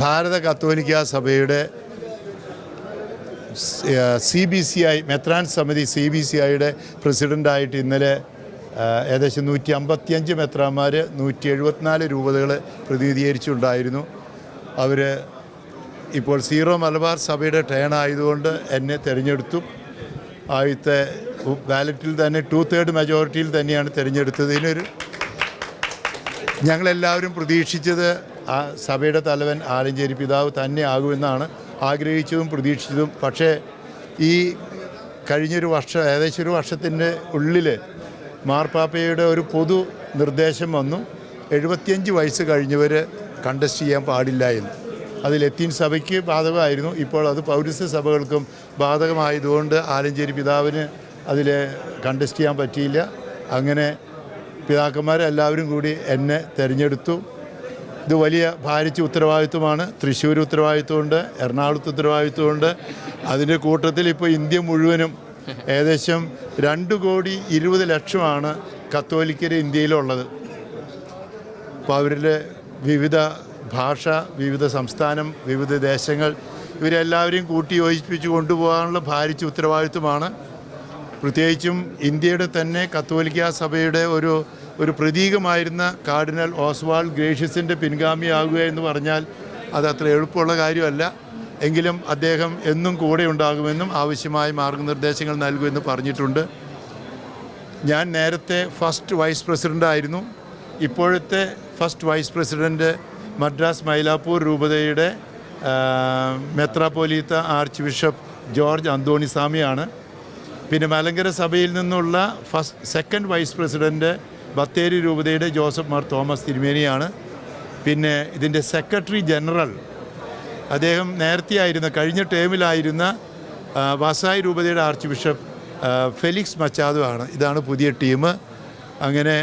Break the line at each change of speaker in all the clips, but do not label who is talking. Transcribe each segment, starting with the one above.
ഭാരത കത്തോലിക്ക സഭയുടെ C B C I മെത്രാൻ സമിതി സി ബി സി ഐയുടെ പ്രസിഡന്റായിട്ട് ഇന്നലെ ഏകദേശം നൂറ്റി അമ്പത്തിയഞ്ച് മെത്രാന്മാർ നൂറ്റി എഴുപത്തിനാല് രൂപതകൾ പ്രതിനിധീകരിച്ചുണ്ടായിരുന്നു. അവർ ഇപ്പോൾ സീറോ മലബാർ സഭയുടെ ടേൺ ആയതുകൊണ്ട് എന്നെ തിരഞ്ഞെടുത്തു. ആദ്യത്തെ ബാലറ്റിൽ തന്നെ ടു തേർഡ് മെജോറിറ്റിയിൽ തന്നെയാണ് തിരഞ്ഞെടുത്തത്. ഇതിനൊരു ഞങ്ങളെല്ലാവരും പ്രതീക്ഷിച്ചത് ആ സഭയുടെ തലവൻ ആലഞ്ചേരി പിതാവ് തന്നെ ആകുമെന്നാണ് ആഗ്രഹിച്ചതും പ്രതീക്ഷിച്ചതും. പക്ഷേ ഈ കഴിഞ്ഞൊരു വർഷം ഏകദേശം ഒരു വർഷത്തിന്റെ ഉള്ളിൽ മാർപ്പാപ്പയുടെ ഒരു പൊതു നിർദ്ദേശം വന്നു. എഴുപത്തിയഞ്ച് വയസ്സ് കഴിഞ്ഞവർ കണ്ടസ്റ്റ് ചെയ്യാൻ പാടില്ല എന്ന്. അത് ലത്തീൻ സഭയ്ക്ക് ബാധകമായിരുന്നു. ഇപ്പോൾ അത് പൗരസ്യ സഭകൾക്കും ബാധകമായതുകൊണ്ട് ആലഞ്ചേരി പിതാവിന് അതിൽ കണ്ടസ്റ്റ് ചെയ്യാൻ പറ്റിയില്ല. അങ്ങനെ പിതാക്കന്മാരെല്ലാവരും കൂടി എന്നെ തിരഞ്ഞെടുത്തു. ഇത് വലിയ ഭാരിച്ച ഉത്തരവാദിത്വമാണ്. തൃശ്ശൂർ ഉത്തരവാദിത്വമുണ്ട് എറണാകുളത്ത് ഉത്തരവാദിത്വമുണ്ട്. അതിന്റെ കൂട്ടത്തിൽ ഇപ്പോൾ ഇന്ത്യ മുഴുവനും ഏകദേശം രണ്ട് കോടി ഇരുപത് ലക്ഷമാണ് കത്തോലിക്കർ ഇന്ത്യയിലുള്ളത്. അപ്പോൾ അവരുടെ വിവിധ ഭാഷ വിവിധ സംസ്ഥാനം വിവിധ ദേശങ്ങൾ ഇവരെല്ലാവരെയും കൂട്ടി യോജിപ്പിച്ച് കൊണ്ടുപോകാനുള്ള ഭാരിച്ച ഉത്തരവാദിത്വമാണ്. പ്രത്യേകിച്ചും ഇന്ത്യയുടെ തന്നെ കത്തോലിക്ക സഭയുടെ ഒരു ഒരു പ്രതീകമായിരുന്ന കാർഡിനൽ ഓസ്വാൾ ഗ്രേഷ്യസിന്റെ പിൻഗാമിയാകുക എന്ന് പറഞ്ഞാൽ അത് അത്ര എളുപ്പമുള്ള കാര്യമല്ല. എങ്കിലും അദ്ദേഹം എന്നും കൂടെ ഉണ്ടാകുമെന്നും ആവശ്യമായ മാർഗനിർദ്ദേശങ്ങൾ നൽകുമെന്ന് പറഞ്ഞിട്ടുണ്ട്. ഞാൻ നേരത്തെ ഫസ്റ്റ് വൈസ് പ്രസിഡന്റ് ആയിരുന്നു. ഇപ്പോഴത്തെ first vice president Madras Mylapore രൂപതയുടെ മെത്രാപോലീത്ത ആർച്ച് ബിഷപ്പ് ജോർജ് അന്തോണിസ്വാമിയാണ്. പിന്നെ മലങ്കര സഭയിൽ നിന്നുള്ള first second vice president Bathery രൂപതയുടെ ജോസഫ് മാർ തോമസ് തിരുമേനിയാണ്. പിന്നെ ഇതിന്റെ സെക്രട്ടറി ജനറൽ അദ്ദേഹം നേരത്തെ ആയിരുന്ന കഴിഞ്ഞ ടേമിലായിരുന്ന വാസായി രൂപതയുടെ ആർച്ച് ബിഷപ്പ് ഫെലിക്സ് മച്ചാദോ ആണ് ഇതാണ് പുതിയ ടീം. അങ്ങനെ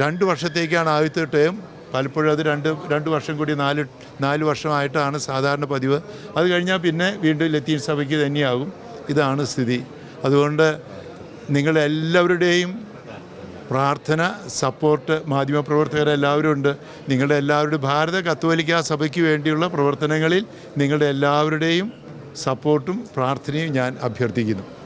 രണ്ട് വർഷത്തേക്കാണ് ആദ്യത്തെ ടേം. പലപ്പോഴും അത് രണ്ട് രണ്ട് വർഷം കൂടി നാല് നാല് വർഷമായിട്ടാണ് സാധാരണ പതിവ്. അത് കഴിഞ്ഞാൽ പിന്നെ വീണ്ടും ലത്തീൻ സഭയ്ക്ക് തന്നെയാകും. ഇതാണ് സ്ഥിതി. അതുകൊണ്ട് നിങ്ങളെല്ലാവരുടെയും പ്രാർത്ഥന സപ്പോർട്ട് മാധ്യമപ്രവർത്തകരെല്ലാവരും ഉണ്ട്. നിങ്ങളുടെ എല്ലാവരുടെ ഭാരത കത്തോലിക്ക സഭയ്ക്ക് വേണ്ടിയുള്ള പ്രവർത്തനങ്ങളിൽ നിങ്ങളുടെ എല്ലാവരുടെയും സപ്പോർട്ടും പ്രാർത്ഥനയും ഞാൻ അഭ്യർത്ഥിക്കുന്നു.